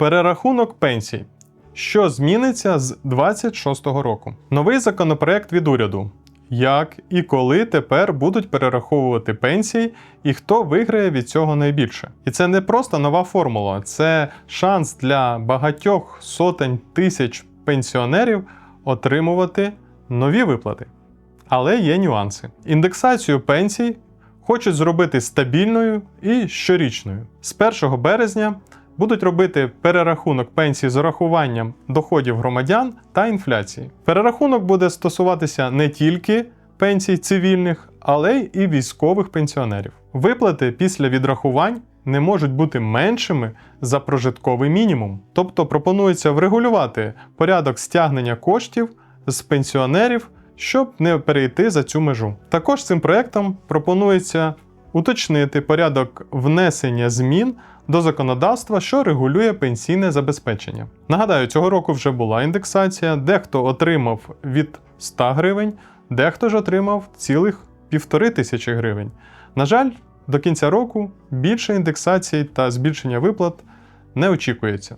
Перерахунок пенсій. Що зміниться з 26-го року? Новий законопроект від уряду. Як і коли тепер будуть перераховувати пенсії, і хто виграє від цього найбільше? І це не просто нова формула, це шанс для багатьох сотень тисяч пенсіонерів отримувати нові виплати. Але є нюанси. Індексацію пенсій хочуть зробити стабільною і щорічною. З 1 березня будуть робити перерахунок пенсій з урахуванням доходів громадян та інфляції. Перерахунок буде стосуватися не тільки пенсій цивільних, але й і військових пенсіонерів. Виплати після відрахувань не можуть бути меншими за прожитковий мінімум. Тобто пропонується врегулювати порядок стягнення коштів з пенсіонерів, щоб не перейти за цю межу. Також цим проектом пропонується уточнити порядок внесення змін до законодавства, що регулює пенсійне забезпечення. Нагадаю, цього року вже була індексація, дехто отримав від 100 гривень, дехто ж отримав цілих півтори тисячі гривень. На жаль, до кінця року більше індексацій та збільшення виплат не очікується.